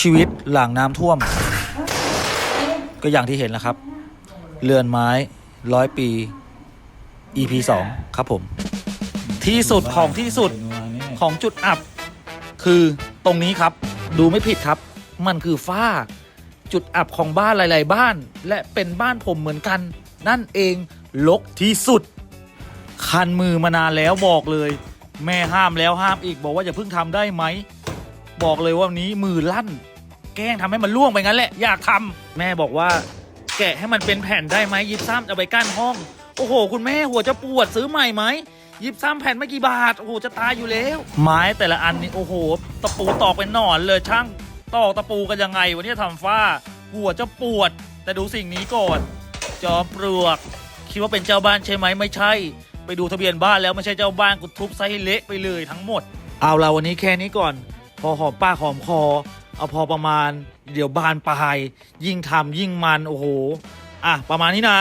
ชีวิตหลังน้ำท่วม ก็อย่างที่เห็นแล้วครับ เรือนไม้ร้อยปี EP 2ครับผม ที่สุดของที่สุดของจุดอับ คือตรงนี้ครับ ดูไม่ผิดครับ มันคือฝ้า จุดอับของบ้านหลาย ๆ บ้าน และเป็นบ้านผมเหมือนกัน นั่นเองลกที่สุด คันมือมานานแล้วบอกเลย แม่ห้ามแล้วห้ามอีกบอกว่าอย่าเพิ่งทำได้ไหม บอกเลยว่าวันนี้มือลั่น แกล้งทำให้มันล่วงไปงั้นแหละ อยากทำแม่บอกว่า แกะให้มันเป็นแผ่นได้ไหมยิบซ้ำจะไปกั้นห้อง โอ้โห คุณแม่หัวจะปวดซื้อใหม่ไหมยิบซ้ำแผ่นไม่กี่บาท โอ้โห จะตายอยู่แล้ว ไม้แต่ละอันนี่โอ้โห ตะปูตอกเป็นหนอนเลยช่างตอกตะปูกันยังไงวันนี้ทำฝ้า หัวจะปวด แต่ดูสิ่งนี้ก่อน จอมปลวก คิดว่าเป็นเจ้าบ้านใช่ไหมไม่ใช่ ไปดูทะเบียนบ้านแล้วไม่ใช่เจ้าบ้านกูทุบไส้เละไปเลยทั้งหมด เอาเราวันนี้แค่นี้ก่อน พอหอมปากหอมคอ เอาพอประมาณ เดี๋ยวบานปลาย ยิ่งทำยิ่งมันโอ้โห อะ ประมาณนี้นะ